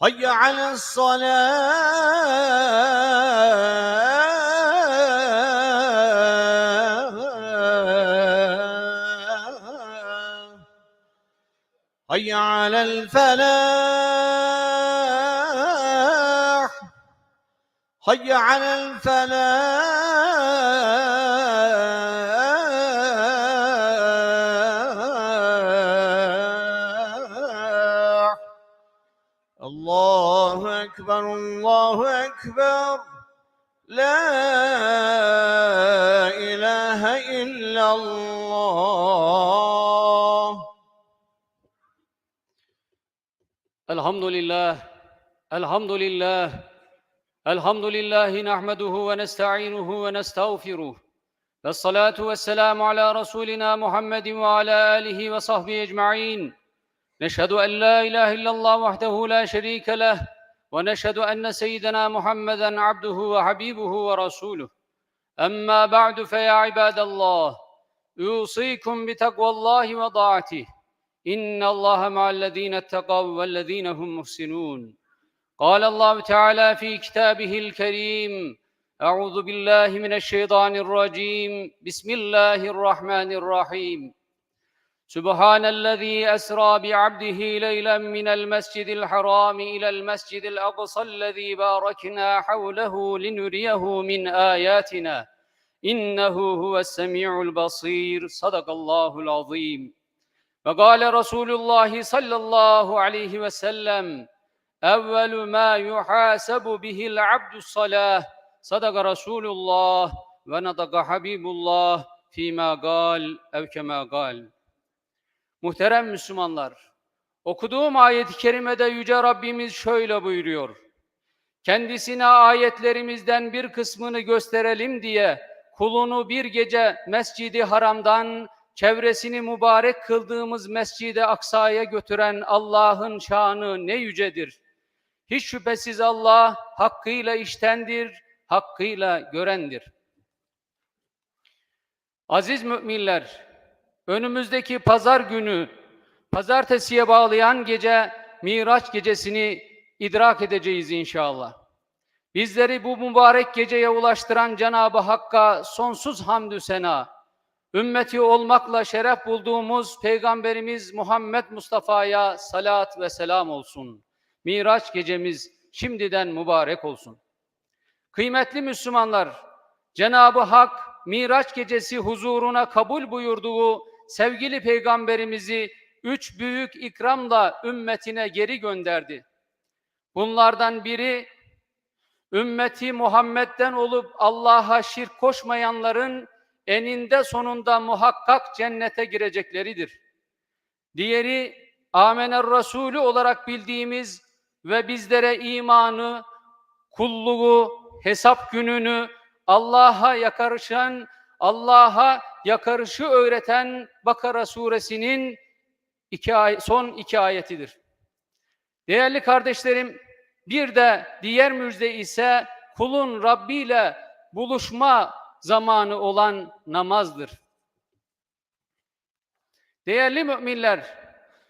حي على الصلاة. حي على الفلاح. حي على الفلاح. الله أكبر الله أكبر. لا إله إلا الله. الحمد لله الحمد لله الحمد لله نحمده ونستعينه ونستغفره. والصلاة والسلام على رسولنا محمد وعلى آله وصحبه أجمعين. نشهد أن لا إله إلا الله وحده لا شريك له ونشهد أن سيدنا محمدا عبده وحبيبه ورسوله. أما بعد فيا عباد الله أوصيكم بتقوى الله وطاعته. إن الله مع الذين اتقوا والذين هم محسنون. قال الله تعالى في كتابه الكريم أعوذ بالله من الشيطان الرجيم. بسم الله الرحمن الرحيم. سبحان الذي أسرى بعبده ليلا من المسجد الحرام إلى المسجد الأقصى الذي باركنا حوله لنريه من آياتنا إنه هو السميع البصير. صدق الله العظيم. وقال رسول الله صلى الله عليه وسلم أول ما يحاسب به العبد الصلاة صدق رسول الله ونطق حبيب الله فيما قال أو كما قال Muhterem Müslümanlar, okuduğum ayet-i kerimede Yüce Rabbimiz şöyle buyuruyor. Kendisine ayetlerimizden bir kısmını gösterelim diye kulunu bir gece Mescidi Haram'dan çevresini mübarek kıldığımız Mescid-i Aksa'ya götüren Allah'ın şanı ne yücedir. Hiç şüphesiz Allah hakkıyla iştendir, hakkıyla görendir. Aziz müminler, önümüzdeki pazar günü, pazartesiye bağlayan gece Miraç gecesini idrak edeceğiz inşallah. Bizleri bu mübarek geceye ulaştıran Cenab-ı Hakk'a sonsuz hamdü sena, ümmeti olmakla şeref bulduğumuz Peygamberimiz Muhammed Mustafa'ya salat ve selam olsun. Miraç gecemiz şimdiden mübarek olsun. Kıymetli Müslümanlar, Cenab-ı Hak Miraç gecesi huzuruna kabul buyurduğu sevgili peygamberimizi üç büyük ikramla ümmetine geri gönderdi. Bunlardan biri ümmeti Muhammed'den olup Allah'a şirk koşmayanların eninde sonunda muhakkak cennete girecekleridir. Diğeri Amener Resulü olarak bildiğimiz ve bizlere imanı, kulluğu, hesap gününü, Allah'a yakarışan, Allah'a yakarışı öğreten Bakara suresinin iki ay, son iki ayetidir. Değerli kardeşlerim, bir de diğer müjde ise kulun Rabbi ile buluşma zamanı olan namazdır. Değerli müminler,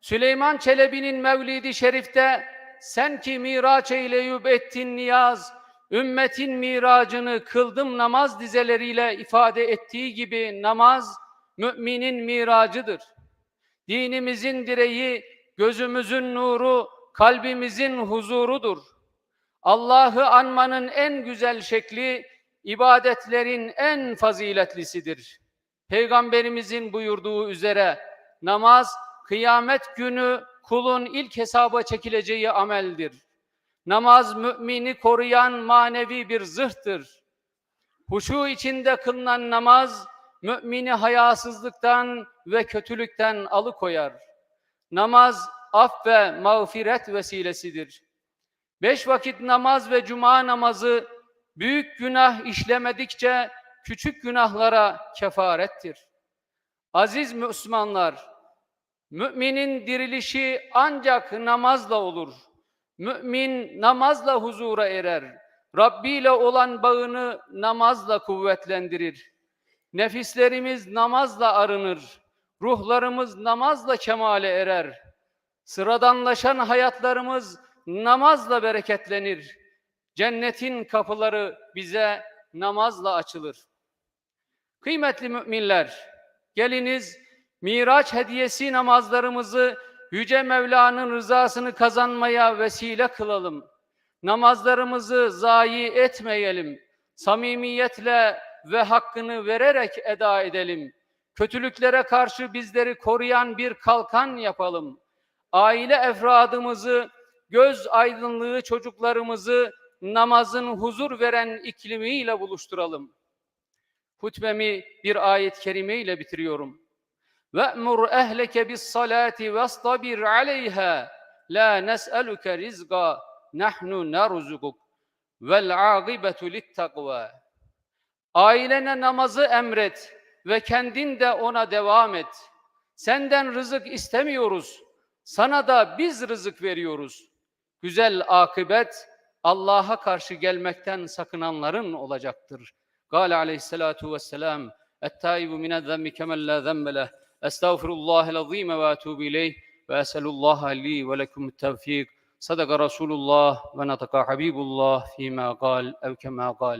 Süleyman Çelebi'nin Mevlidi Şerif'te sen ki miraç eyleyüp ettin niyaz, ümmetin miracını kıldım namaz dizeleriyle ifade ettiği gibi namaz müminin miracıdır. Dinimizin direği, gözümüzün nuru, kalbimizin huzurudur. Allah'ı anmanın en güzel şekli ibadetlerin en faziletlisidir. Peygamberimizin buyurduğu üzere namaz kıyamet günü kulun ilk hesaba çekileceği ameldir. Namaz mümini koruyan manevi bir zırhtır. Huşu içinde kılınan namaz mümini hayasızlıktan ve kötülükten alıkoyar. Namaz af ve mağfiret vesilesidir. Beş vakit namaz ve cuma namazı büyük günah işlemedikçe küçük günahlara kefarettir. Aziz Müslümanlar, müminin dirilişi ancak namazla olur. Mümin namazla huzura erer. Rabbi ile olan bağını namazla kuvvetlendirir. Nefislerimiz namazla arınır. Ruhlarımız namazla kemale erer. Sıradanlaşan hayatlarımız namazla bereketlenir. Cennetin kapıları bize namazla açılır. Kıymetli müminler, geliniz Miraç hediyesi namazlarımızı Yüce Mevla'nın rızasını kazanmaya vesile kılalım. Namazlarımızı zayi etmeyelim. Samimiyetle ve hakkını vererek eda edelim. Kötülüklere karşı bizleri koruyan bir kalkan yapalım. Aile efradımızı, göz aydınlığı çocuklarımızı namazın huzur veren iklimiyle buluşturalım. Hutbemi bir ayet-i kerime ile bitiriyorum. Ve'mur ehleke bis salati vestabir aleyha. La nes'eluke rizqa nahnu nerzukuk. Vel agibetu littakva. Ailene namazı emret ve kendin de ona devam et. Senden rızık istemiyoruz. Sana da biz rızık veriyoruz. Güzel akıbet Allah'a karşı gelmekten sakınanların olacaktır. Gale aleyhissalatu vesselam. Ettaibu mined zemmi kemel la zemme. أستغفر الله العظيم وأتوب إليه وأسأل الله لي ولكم التوفيق. صدق رسول الله ونطق حبيب الله فيما قال أو كما قال.